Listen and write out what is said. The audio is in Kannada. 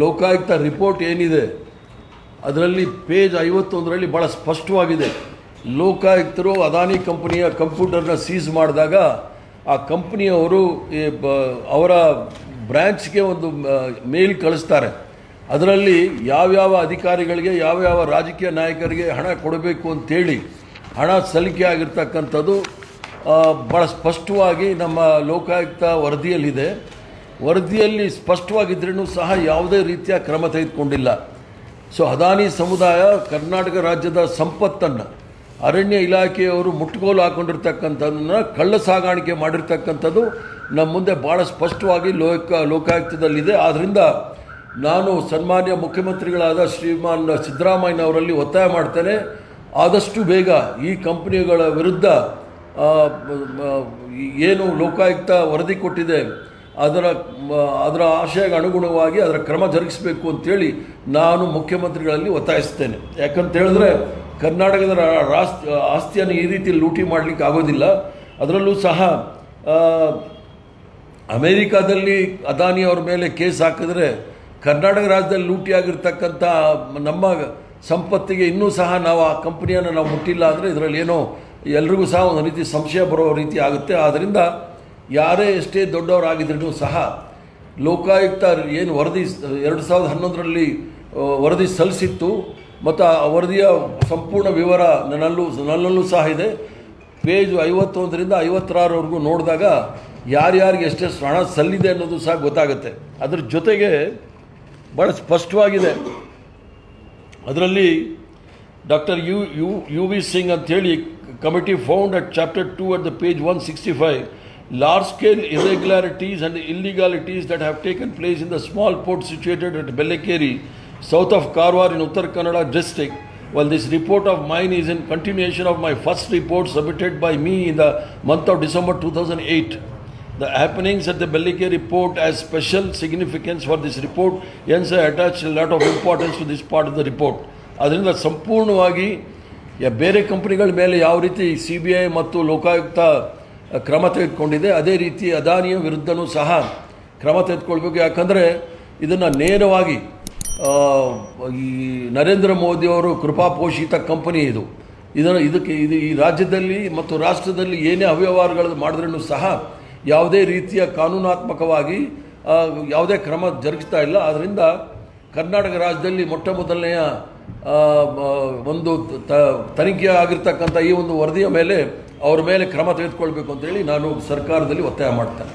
ಲೋಕಾಯುಕ್ತ ರಿಪೋರ್ಟ್ ಏನಿದೆ, ಅದರಲ್ಲಿ ಪೇಜ್ ಐವತ್ತೊಂದರಲ್ಲಿ ಭಾಳ ಸ್ಪಷ್ಟವಾಗಿದೆ. ಲೋಕಾಯುಕ್ತರು ಅದಾನಿ ಕಂಪನಿಯ ಕಂಪ್ಯೂಟರ್ನ ಸೀಸ್ ಮಾಡಿದಾಗ, ಆ ಕಂಪ್ನಿಯವರು ಅವರ ಬ್ರ್ಯಾಂಚ್ಗೆ ಒಂದು ಮೇಲ್ ಕಳಿಸ್ತಾರೆ. ಅದರಲ್ಲಿ ಯಾವ್ಯಾವ ಅಧಿಕಾರಿಗಳಿಗೆ, ಯಾವ್ಯಾವ ರಾಜಕೀಯ ನಾಯಕರಿಗೆ ಹಣ ಕೊಡಬೇಕು ಅಂತೇಳಿ, ಹಣ ಸಲ್ಲಿಕೆ ಆಗಿರ್ತಕ್ಕಂಥದ್ದು ಭಾಳ ಸ್ಪಷ್ಟವಾಗಿ ನಮ್ಮ ಲೋಕಾಯುಕ್ತ ವರದಿಯಲ್ಲಿದೆ. ವರದಿಯಲ್ಲಿ ಸ್ಪಷ್ಟವಾಗಿದ್ರೂ ಸಹ ಯಾವುದೇ ರೀತಿಯ ಕ್ರಮ ತೆಗೆದುಕೊಂಡಿಲ್ಲ. ಸೊ ಅದಾನಿ ಸಮುದಾಯ ಕರ್ನಾಟಕ ರಾಜ್ಯದ ಸಂಪತ್ತನ್ನು ಅರಣ್ಯ ಇಲಾಖೆಯವರು ಮುಟ್ಟುಗೋಲು ಹಾಕೊಂಡಿರ್ತಕ್ಕಂಥದ್ದನ್ನು ಕಳ್ಳ ಸಾಗಾಣಿಕೆ ಮಾಡಿರ್ತಕ್ಕಂಥದ್ದು ನಮ್ಮ ಮುಂದೆ ಭಾಳ ಸ್ಪಷ್ಟವಾಗಿ ಲೋಕ ಲೋಕಾಯುಕ್ತದಲ್ಲಿದೆ. ಆದ್ದರಿಂದ ನಾನು ಸನ್ಮಾನ್ಯ ಮುಖ್ಯಮಂತ್ರಿಗಳಾದ ಶ್ರೀಮಾನ್ ಸಿದ್ದರಾಮಯ್ಯನವರಲ್ಲಿ ಒತ್ತಾಯ ಮಾಡ್ತೇನೆ. ಆದಷ್ಟು ಬೇಗ ಈ ಕಂಪನಿಗಳ ವಿರುದ್ಧ ಏನು ಲೋಕಾಯುಕ್ತ ವರದಿ ಕೊಟ್ಟಿದೆ ಅದರ ಅದರ ಆಶಯಕ್ಕೆ ಅನುಗುಣವಾಗಿ ಅದರ ಕ್ರಮ ಜರುಗಿಸಬೇಕು ಅಂತೇಳಿ ನಾನು ಮುಖ್ಯಮಂತ್ರಿಗಳಲ್ಲಿ ಒತ್ತಾಯಿಸ್ತೇನೆ ಯಾಕಂತ ಹೇಳಿದ್ರೆ ಕರ್ನಾಟಕದ ರಾಸ್, ಆಸ್ತಿಯನ್ನು ಈ ರೀತಿ ಲೂಟಿ ಮಾಡಲಿಕ್ಕೆ ಆಗೋದಿಲ್ಲ. ಅದರಲ್ಲೂ ಸಹ ಅಮೇರಿಕಾದಲ್ಲಿ ಅದಾನಿ ಅವ್ರ ಮೇಲೆ ಕೇಸ್ ಹಾಕಿದ್ರೆ ಕರ್ನಾಟಕ ರಾಜ್ಯದಲ್ಲಿ ಲೂಟಿಯಾಗಿರ್ತಕ್ಕಂಥ ನಮ್ಮ ಸಂಪತ್ತಿಗೆ ಇನ್ನೂ ಸಹ ನಾವು ಆ ಕಂಪ್ನಿಯನ್ನು ನಾವು ಮುಟ್ಟಿಲ್ಲ ಅಂದರೆ ಇದರಲ್ಲಿ ಏನೋ ಎಲ್ರಿಗೂ ಸಹ ಒಂದು ರೀತಿ ಸಂಶಯ ಬರೋ ರೀತಿ ಆಗುತ್ತೆ. ಆದ್ದರಿಂದ ಯಾರೇ ಎಷ್ಟೇ ದೊಡ್ಡವರಾಗಿದ್ರೂ ಸಹ ಲೋಕಾಯುಕ್ತ ಏನು ವರದಿ ಎರಡು ಸಾವಿರದ ಹನ್ನೊಂದರಲ್ಲಿ ವರದಿ ಸಲ್ಲಿಸಿತ್ತು. ಮತ್ತು ಆ ವರದಿಯ ಸಂಪೂರ್ಣ ವಿವರ ನನ್ನಲ್ಲೂ ನನ್ನಲ್ಲೂ ಸಹ ಇದೆ. ಪೇಜ್ ಐವತ್ತೊಂದರಿಂದ ಐವತ್ತಾರವರೆಗೂ ನೋಡಿದಾಗ ಯಾರ್ಯಾರಿಗೆ ಎಷ್ಟೆಷ್ಟು ಹಣ ಸಲ್ಲಿದೆ ಅನ್ನೋದು ಸಹ ಗೊತ್ತಾಗುತ್ತೆ. ಅದರ ಜೊತೆಗೆ ಭಾಳ ಸ್ಪಷ್ಟವಾಗಿದೆ. ಅದರಲ್ಲಿ doctor U U U V Singh ಅಂತೇಳಿ committee found at chapter two at the page one sixty five Large scale irregularities and illegalities that have taken place in the small port situated at Belekeri south of Karwar in Uttar Kannada district. Well, this report of mine is in continuation of my first report submitted by me in the month of December 2008. The happenings at the Bellikere report has special significance for this report, hence I attach a lot of importance to this part of the report. ಅದರಿಂದ ಸಂಪೂರ್ಣವಾಗಿ ಯ- ಬೇರೆ ಕಂಪನಿಗಳ ಮೇಲೆ ಯಾವ ರೀತಿ ಸಿ ಬಿ ಐ ಮತ್ತು ಲೋಕಾಯುಕ್ತ ಅ, ಕ್ರಮ ತೆಗೆದುಕೊಂಡಿದೆ. ಅದೇ ರೀತಿ ಅದಾನಿಯ ವಿರುದ್ಧನೂ ಸಹ ಕ್ರಮ ತೆಗೆದುಕೊಳ್ಬೇಕು. ಯಾಕಂದರೆ ಇದನ್ನು ನೇರವಾಗಿ ಈ ನರೇಂದ್ರ ಮೋದಿಯವರು ಕೃಪಾಪೋಷಿತ ಕಂಪನಿ ಇದು. ಇದನ್ನು, ಇದಕ್ಕೆ, ಇದು ಈ ರಾಜ್ಯದಲ್ಲಿ ಮತ್ತು ರಾಷ್ಟ್ರದಲ್ಲಿ ಏನೇ ಅವ್ಯವಹಾರಗಳು ಮಾಡಿದ್ರೂ ಸಹ ಯಾವುದೇ ರೀತಿಯ ಕಾನೂನಾತ್ಮಕವಾಗಿ ಯಾವುದೇ ಕ್ರಮ ಜರುಗಿಸ್ತಾ ಇಲ್ಲ. ಆದ್ದರಿಂದ ಕರ್ನಾಟಕ ರಾಜ್ಯದಲ್ಲಿ ಮೊಟ್ಟ ಮೊದಲನೆಯ ಒಂದು ತ- ತನಿಖೆ ಆಗಿರ್ತಕ್ಕಂಥ ಈ ಒಂದು ವರದಿಯ ಮೇಲೆ ಅವರ ಮೇಲೆ ಕ್ರಮ ತೆಗೆದುಕೊಳ್ಬೇಕು ಅಂತೇಳಿ ನಾನು ಸರ್ಕಾರದಲ್ಲಿ ಒತ್ತಾಯ ಮಾಡ್ತೇನೆ.